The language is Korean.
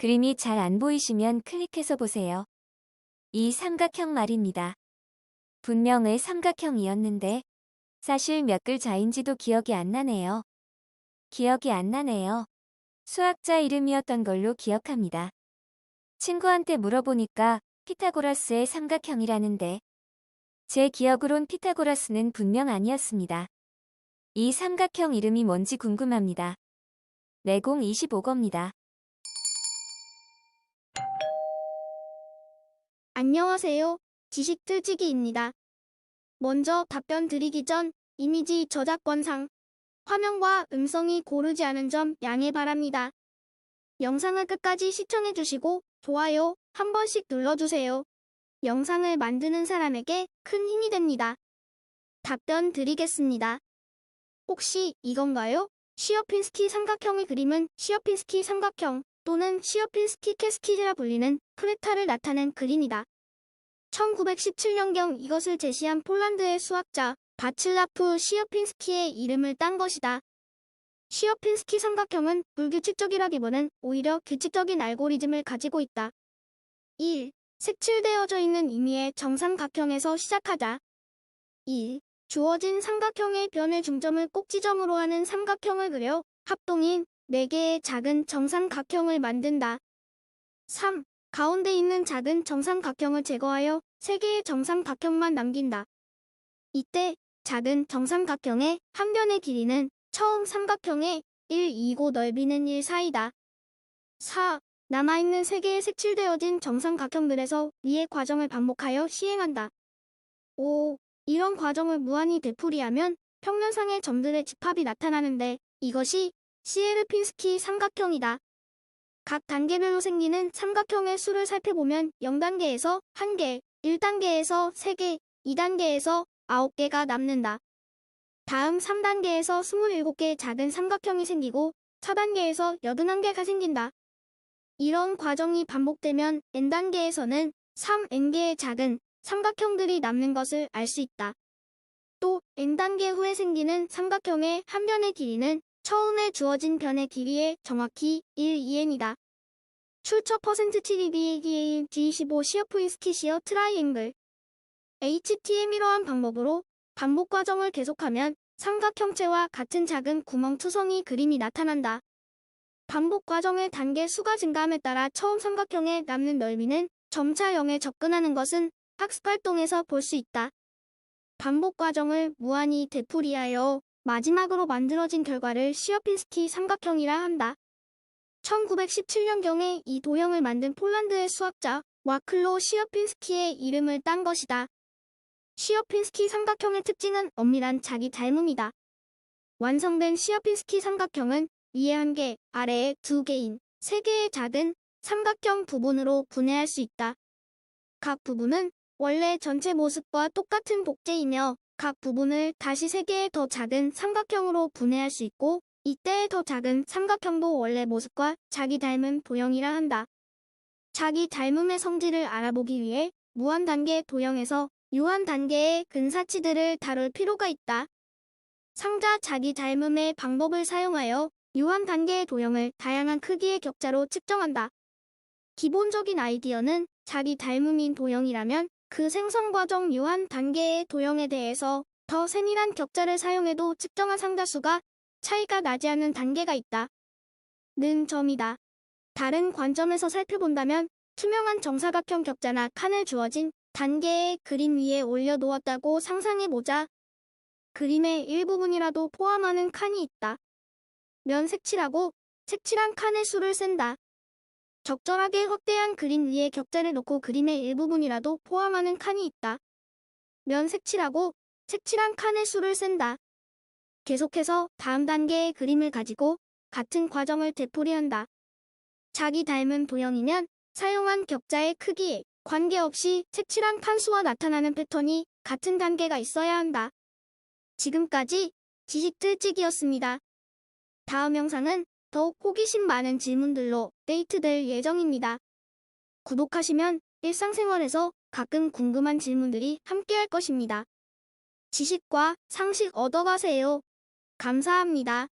그림이 잘 안 보이시면 클릭해서 보세요. 이 삼각형 말입니다. 분명의 삼각형이었는데 사실 몇 글자인지도 기억이 안 나네요. 기억이 안 나네요. 수학자 이름이었던 걸로 기억합니다. 친구한테 물어보니까 피타고라스의 삼각형이라는데 제 기억으론 피타고라스는 분명 아니었습니다. 이 삼각형 이름이 뭔지 궁금합니다. 내공 25겁니다. 안녕하세요. 지식틀지기입니다. 먼저 답변 드리기 전 이미지 저작권상 화면과 음성이 고르지 않은 점 양해 바랍니다. 영상을 끝까지 시청해주시고 좋아요 한 번씩 눌러주세요. 영상을 만드는 사람에게 큰 힘이 됩니다. 답변 드리겠습니다. 혹시 이건가요? 시어핀스키 삼각형의 그림은 시어핀스키 삼각형 또는 시어핀스키 캐스키드라 불리는 프레타를 나타낸 그림이다. 1917년경 이것을 제시한 폴란드의 수학자 바칠라프 시어핀스키의 이름을 딴 것이다. 시어핀스키 삼각형은 불규칙적이라기보는 오히려 규칙적인 알고리즘을 가지고 있다. 1. 색칠되어져 있는 의미의 정삼각형에서 시작하자. 2. 주어진 삼각형의 변의 중점을 꼭지점으로 하는 삼각형을 그려 합동인 4개의 작은 정삼각형을 만든다. 3. 가운데 있는 작은 정삼각형을 제거하여 3개의 정삼각형만 남긴다. 이때 작은 정삼각형의 한 변의 길이는 처음 삼각형의 1, 2고 넓이는 1 사이다. 4. 남아있는 3개의 색칠되어진 정삼각형들에서 위의 과정을 반복하여 시행한다. 5. 이런 과정을 무한히 되풀이하면 평면상의 점들의 집합이 나타나는데 이것이 시에르핀스키 삼각형이다. 각 단계별로 생기는 삼각형의 수를 살펴보면 0단계에서 1개, 1단계에서 3개, 2단계에서 9개가 남는다. 다음 3단계에서 27개의 작은 삼각형이 생기고 4단계에서 81개가 생긴다. 이런 과정이 반복되면 n단계에서는 3n개의 작은 삼각형들이 남는 것을 알 수 있다. 또 n단계 후에 생기는 삼각형의 한 변의 길이는 처음에 주어진 변의 길이의 정확히 1, 2n이다. 출처 퍼센트 TDBADA G25 시어프이 스키시어 트라이앵글 HTM 이러한 방법으로 반복 과정을 계속하면 삼각 형체와 같은 작은 구멍 투성이 그림이 나타난다. 반복 과정의 단계 수가 증가함에 따라 처음 삼각형에 남는 넓이는 점차 0에 접근하는 것은 학습 활동에서 볼 수 있다. 반복 과정을 무한히 되풀이하여 마지막으로 만들어진 결과를 시어핀스키 삼각형이라 한다. 1917년경에 이 도형을 만든 폴란드의 수학자 와클로 시어핀스키의 이름을 딴 것이다. 시어핀스키 삼각형의 특징은 엄밀한 자기 닮음이다. 완성된 시어핀스키 삼각형은 위에 한 개, 아래에 두 개인 세 개의 작은 삼각형 부분으로 분해할 수 있다. 각 부분은 원래 전체 모습과 똑같은 복제이며 각 부분을 다시 세 개의 더 작은 삼각형으로 분해할 수 있고 이때의 더 작은 삼각형도 원래 모습과 자기 닮은 도형이라 한다. 자기 닮음의 성질을 알아보기 위해 무한 단계 도형에서 유한 단계의 근사치들을 다룰 필요가 있다. 상자 자기 닮음의 방법을 사용하여 유한 단계의 도형을 다양한 크기의 격자로 측정한다. 기본적인 아이디어는 자기 닮음인 도형이라면 그 생성 과정 유한 단계의 도형에 대해서 더 세밀한 격자를 사용해도 측정한 상자수가 차이가 나지 않는 단계가 있다. 는 점이다. 다른 관점에서 살펴본다면 투명한 정사각형 격자나 칸을 주어진 단계의 그림 위에 올려놓았다고 상상해보자. 그림의 일부분이라도 포함하는 칸이 있다. 면 색칠하고 색칠한 칸의 수를 센다. 적절하게 확대한 그림 위에 격자를 놓고 그림의 일부분이라도 포함하는 칸이 있다. 면 색칠하고 색칠한 칸의 수를 센다. 계속해서 다음 단계의 그림을 가지고 같은 과정을 되풀이한다. 자기 닮은 도형이면 사용한 격자의 크기에 관계없이 색칠한 칸수와 나타나는 패턴이 같은 단계가 있어야 한다. 지금까지 지식틀찍이었습니다. 다음 영상은 더욱 호기심 많은 질문들로 데이트될 예정입니다. 구독하시면 일상생활에서 가끔 궁금한 질문들이 함께할 것입니다. 지식과 상식 얻어가세요. 감사합니다.